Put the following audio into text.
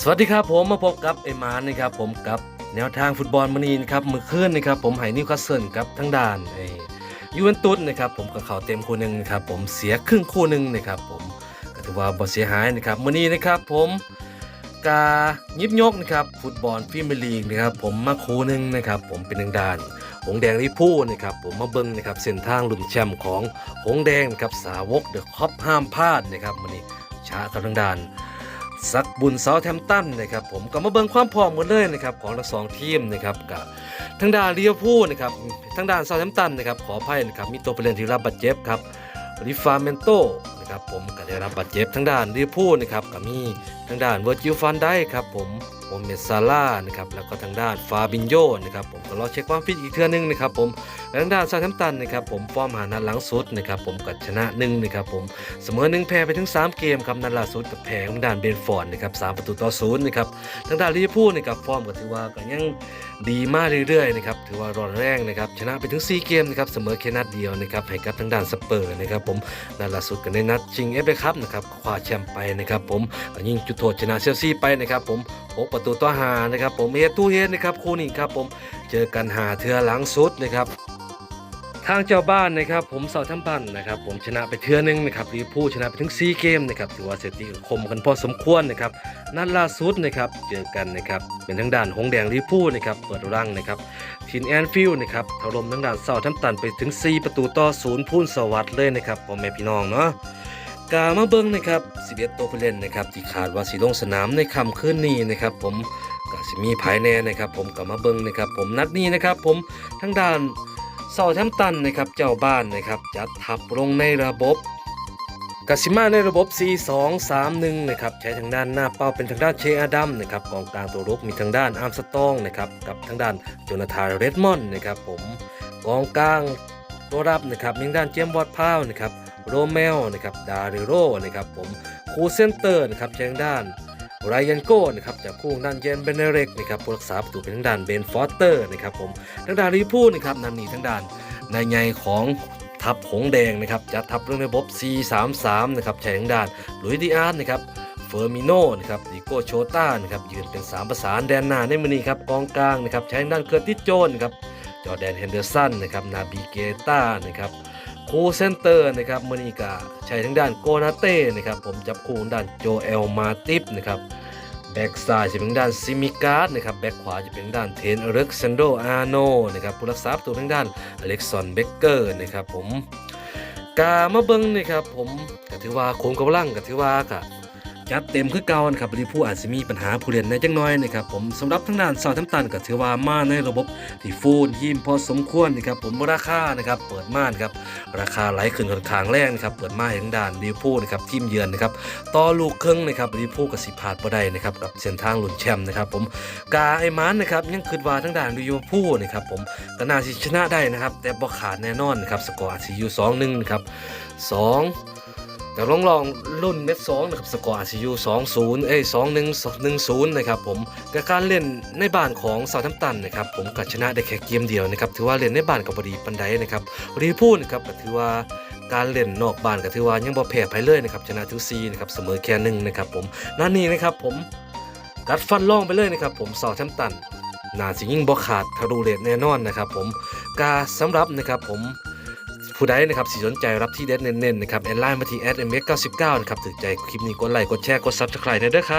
สวัสดีครับผมมาพบกับไอ้มานนะครับผมกับแนวทางฟุตบอลมานีนะครับมือคืนนะครับผมให้นิวคาสเซิลกับทั้งด่านไอ้ยูเวนตุสนะครับผมกับเขาเต็มคู่หนึ่งนะครับผมเสียครึ่งคู่หนึ่งนะครับผมก็ถือว่าบ่เสียหายนะครับมันีนะครับผมกายิบยกนะครับฟุตบอลพรีเมียร์ลีกนะครับผมมาคู่หนึ่งนะครับผมเป็นทางด้านหงแดงลิพูนะครับผมมาเบิ่งนะครับเส้นทางลุ้นแชมป์ของหงแดงนะครับสาวกเดอะคอปห้ามพลาดนะครับมันีช้ากับทางด้าน ซักบุญเซาแทมตันนะครับผมก็มาเบิ่งความพร้อมกันเลยนะครับของทั้งสองทีมนะครับกับทางด้านเรียพูลนะครับทางด้านเซาแทมตันนะครับขออภัยนะครับมีตัวผู้เล่นที่รับบาดเจ็บครับริฟาเมนโต นะครับผมก็ได้รับบาดเจ็บทางด้านรีพูนะครับก็มีทางด้านเวอร์จิลฟันได้ครับผมโมเมซาร่านะครับแล้วก็ทางด้านฟาบินโยนะครับผมก็รอเช็คความฟิตอีกเทื่อนึงนะครับผมและทางด้านซาแทมตันนะครับผมฟอร์มหานัดหลังสุดนะครับผมก็ชนะหนึ่งนะครับผมเสมอหนึ่งแพ้ไปถึง 3 เกมครับนัดล่าสุดกับแพ้ทางด้านเบนฟอร์ดนะครับสามประตูต่อศูนย์นะครับทางด้านลิเวอร์พูลนะครับฟอร์มก็ถือว่าก็ยังดีมากเรื่อยๆนะครับถือว่าร้อนแรงนะครับชนะไปถึง 4 เกมนะครับเสมอแค่นัดเดียวนะครับให้กับทางด้านสเปอร์นะครับผมนัดล่าสุดกันในนัดชิงเอฟเอคัพนะครับคว้าแชมป์ไปนะครับผมยิงจุดโทษชนะเชลซีไปนะครับผมหกประตูต่อหานะครับผมเฮดทูเฮนะครับคู่นี้ครับผมเจอกันหาเทือหลังสุดนะครับทางเจ้าบ้านนะครับผมเซาทัมปันนะครับผมชนะไปเทือนึงนะครับลิเวอร์พูลชนะไปถึง 4 เกมนะครับถือว่าเสถิติคมกันพอสมควรนะครับนัดล่าสุดนะครับเจอกันนะครับเป็นทางด้านหงแดงลิเวอร์พูลนะครับเปิดรังนะครับทีนแอนฟิลด์นะครับถล่มทางด้านเซาทัมปันไปถึง 4 ประตูต่อศูนย์พูนสวัสดิ์เลยนะครับพ่อแม่พี่น้องเนาะ กามาเบิ้งนะครับ11ตัวผู้เล่นนะครับที่ขาดว่าสีลงสนามในค่ำคืนนี้นะครับ ผมก็สิมีภายแน่นะครับ ผมก็มาเบิ้งนะครับ ผมนัดนี้นะครับ ผมทางด้านเซาแทมตันนะครับเจ้าบ้านนะครับจัดทัพลงในระบบกสิมาในระบบ 4-2-3-1 นะครับ ใช้ทางด้านหน้าเป้าเป็นทางด้านเชอาดัมนะครับกองกลางตัวรุกมีทางด้านอาร์มสตองนะครับกับทางด้านโจนาธานเรดมอนด์นะครับผมกองกลางตัวรับนะครับมีทางด้านเจมส์บอดพาวนะครับ โรเมลนะครับดาริโรนะครับผมคูเซนเตอร์นะครับทางด้านไรยันโก้นะครับจากคู่ด้านเจนเบเนเรกนะครับผู้รักษาประตูเป็นทางด้านเบนฟอสเตอร์นะครับผมทางด้านลิพูนะครับนำหนีทางด้านนใหญ่ของทัพหงแดงนะครับจัดทัพเรื่องระบบ4-3-3 นะครับใช้ทางด้านลุยดิอาร์ตนะครับเฟอร์มิโนนะครับดิโกโชต้านะครับยืนเป็น 3 ประสานแดนหน้าในมือนี้ครับกองกลางนะครับใช้ทางด้านเคอร์ติสโจนครับจอแดนเฮนเดอร์สันนะครับนาบีเกต้านะครับ คูเซนเตอร์นะครับมอนิกาใช้ทั้งด้านโกนาเต้นะครับผมจับคู่ด้านโจเอลมาติฟนะครับแบ็กซ้ายจะเป็นด้านซิมิการ์ดนะครับแบ็กขวาจะเป็นด้านเทนอเล็กซานโดอาร์โนนะครับผู้รักษาประตูทางด้านอเล็กซอนเบเกอร์นะครับผมกามาเบิ้งนะครับผมก็ถือว่าโคงกำลังก็ถือว่าก็ จัดเต็มคือเก่านะครับลิเวอร์พูลอาจจะมีปัญหาผู้เล่นในจังน้อยนะครับผมสำหรับทางด้านซาวทัมตันก็ถือว่ามาในระบบที่ฟูลทีมพอสมควรนะครับผมราคานะครับเปิดม่านครับราคาไหลขึ้นค่อนข้างแรงนะครับเปิดม่านให้ทางด้านลิเวอร์พูลนะครับทีมเยือนนะครับต่อลูกครึ่งนะครับลิเวอร์พูลกับสิพาดบ่ได้นะครับกับเส้นทางลุ้นแชมป์นะครับผมกาไอมันนะครับยังคิดว่าทั้งด้านลิเวอร์พูลนะครับผมก็น่าสิชนะได้นะครับแต่บ่ขาดแน่นอนนะครับสกอร์อาจสิอยู่2 1นะครับ2 แต่ลองลองรุ่นเม็ด2นะครับสกอร์อาจสิอยู่2 0เอ้ย2 1 1 0นะครับผมกับการเล่นในบ้านของเซาท์แฮมตันนะครับผมก็ชนะได้แค่เกมเดียวนะครับถือว่าเล่นในบ้านกับบดีปันไดนะครับร์พูลนะครับก็ถือว่าการเล่นนอกบ้านก็ถือว่ายังบ่แพ้ไผเลยนะครับชนะทุกซีนะครับเสมอแค่หนึ่งนะครับผมนั่นนี่นะครับผมกัดฟันล่องไปเลยนะครับผมเสาแชมตันนาสิยิ่งบ่ขาดทะลุเลทแน่นอนนะครับผมกาสำหรับนะครับผม ผู้ใดนะครับสิสนใจรับที่เด็ดเน้นๆนะครับแอดไลน์มาที่ @mx99 นะครับถือใจคลิปนี้กดไลค์กดแชร์กด Subscribe ได้วยครับ